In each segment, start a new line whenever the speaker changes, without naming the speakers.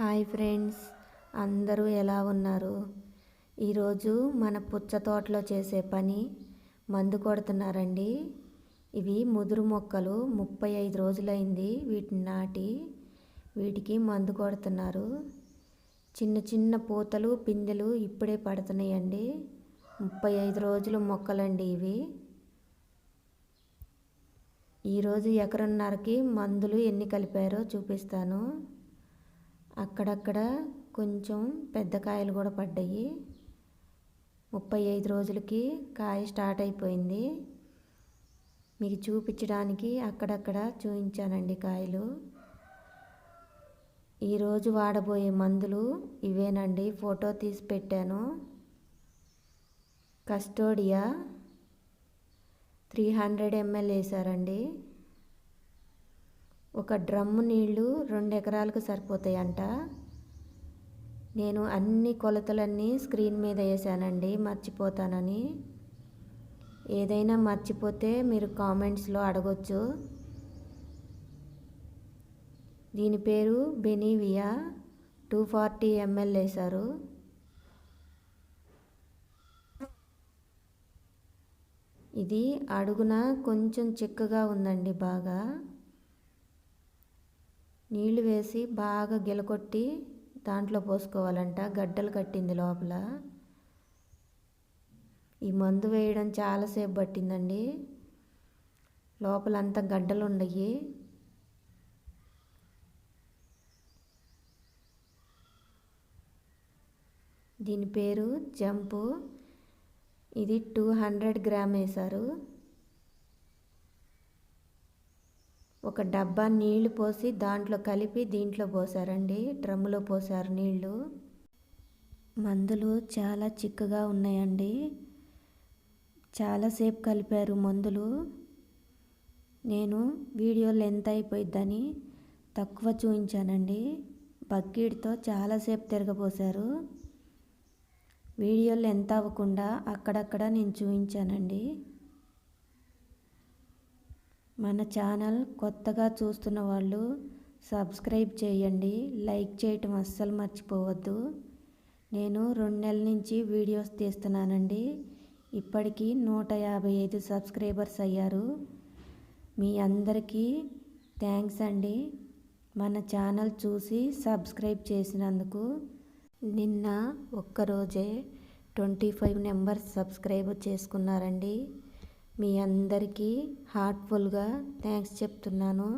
Hi friends అందరూ ఎలా ఉన్నారు? ఈరోజు మన పుచ్చ తోటలో చేసే పని మందు కొడుతున్నారండి. ఇవి ముదురు మొక్కలు ముప్పై ఐదు రోజులైంది వీటిని నాటి వీటికి మందు కొడుతున్నారు. చిన్న చిన్న పూతలు పిందెలు ఇప్పుడే పడుతున్నాయండి. ముప్పై ఐదు రోజులు మొక్కలండి ఇవి. ఈరోజు ఎకరన్నరకి మందులు ఎన్ని కలిపారో చూపిస్తాను. అక్కడక్కడ కొంచెం పెద్ద కాయలు కూడా పడ్డాయి. ముప్పై ఐదు రోజులకి కాయ స్టార్ట్ అయిపోయింది. మీకు చూపించడానికి అక్కడక్కడ చూపించానండి కాయలు. ఈరోజు వాడబోయే మందులు ఇవేనండి. ఫోటో తీసి పెట్టాను. కస్టోడియా త్రీ హండ్రెడ్ ఎంఎల్ వేసారండి ఒక డ్రమ్ము నీళ్ళు రెండు ఎకరాలకు సరిపోతాయంట. నేను అన్ని కొలతలన్నీ స్క్రీన్ మీద వేసానండి మర్చిపోతానని. ఏదైనా మర్చిపోతే మీరు కామెంట్స్లో అడగొచ్చు. దీని పేరు బెనీవియా టూ ఫార్టీ ఎంఎల్ వేశారు. ఇది అడుగున కొంచెం చిక్కగా ఉందండి బాగా. నీళ్ళు వేసి బాగా గిలకొట్టి దాంట్లో పోసుకోవాలంట. గడ్డలు కట్టింది లోపల. ఈ మందు వేయడం చాలాసేపు పట్టిందండి. లోపలంతా గడ్డలు ఉండయి. దీని పేరు జంపు. ఇది టూ హండ్రెడ్ గ్రామ్ వేశారు. ఒక డబ్బా నీళ్ళు పోసి దాంట్లో కలిపి దీంట్లో పోసారండి. డ్రమ్ములో పోసారు నీళ్ళు. మందులు చాలా చిక్కగా ఉన్నాయండి. చాలాసేపు కలిపారు మందులు. నేను వీడియో లెంత్ అయిపోయిద్దని తక్కువ చూపించానండి బకెట్తో చాలాసేపు తిరగపోసారు వీడియోలు ఎంత అవ్వకుండా అక్కడక్కడ నేను చూపించానండి మన ఛానల్ కొత్తగా చూస్తున్న వాళ్ళు సబ్స్క్రైబ్ చేయండి లైక్ చేయటం అస్సలు మర్చిపోవద్దు. నేను రెండు నెలల నుంచి వీడియోస్ తీస్తున్నానండి. ఇప్పటికీ నూట యాభై ఐదు సబ్స్క్రైబర్స్ అయ్యారు. మీ అందరికీ థ్యాంక్స్ అండి. మన ఛానల్ చూసి సబ్స్క్రైబ్ చేసినందుకు నిన్న ఒక్కరోజే ట్వంటీ ఫైవ్ నెంబర్స్ సబ్స్క్రైబ్ చేసుకున్నారండి. మీ అందరికీ హార్ట్ఫుల్గా థ్యాంక్స్ చెప్తున్నాను.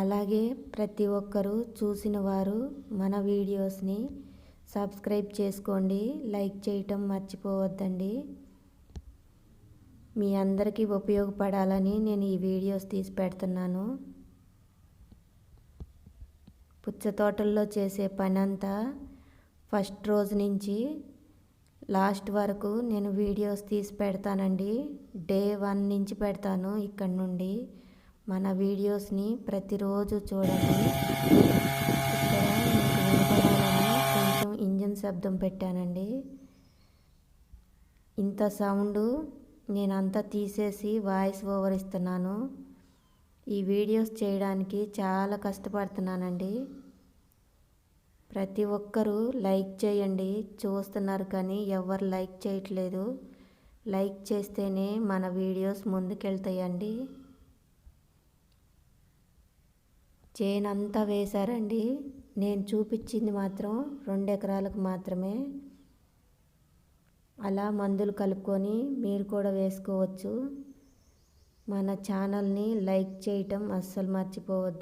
అలాగే ప్రతి ఒక్కరూ చూసిన వారు మన వీడియోస్ని సబ్స్క్రైబ్ చేసుకోండి. లైక్ చేయటం మర్చిపోవద్దండి. మీ అందరికీ ఉపయోగపడాలని నేను ఈ వీడియోస్ తీసి పెడుతున్నాను. పుచ్చ తోటల్లో చేసే పని అంతా ఫస్ట్ రోజు నుంచి లాస్ట్ వరకు నేను వీడియోస్ తీసి పెడతానండి. డే వన్ నుంచి పెడతాను ఇక్కడ నుండి. మన వీడియోస్ని ప్రతిరోజు చూడండి. ఇక్కడ కొంచెం ఇంజిన్ శబ్దం పెట్టానండి. ఇంత సౌండ్ నేను అంతా తీసేసి వాయిస్ ఓవర్ ఇస్తున్నాను. ఈ వీడియోస్ చేయడానికి చాలా కష్టపడుతున్నానండి. ప్రతి ఒక్కరూ లైక్ చేయండి. చూస్తున్నారు కానీ ఎవరు లైక్ చేయట్లేదు. లైక్ చేస్తేనే మన వీడియోస్ ముందుకెళ్తాయండి. చేను అంతా వేశారండి. నేను చూపించింది మాత్రం రెండు ఎకరాలకు మాత్రమే. అలా మందులు కలుపుకొని మీరు కూడా వేసుకోవచ్చు. మన ఛానల్ని లైక్ చేయటం అస్సలు మర్చిపోవద్దు.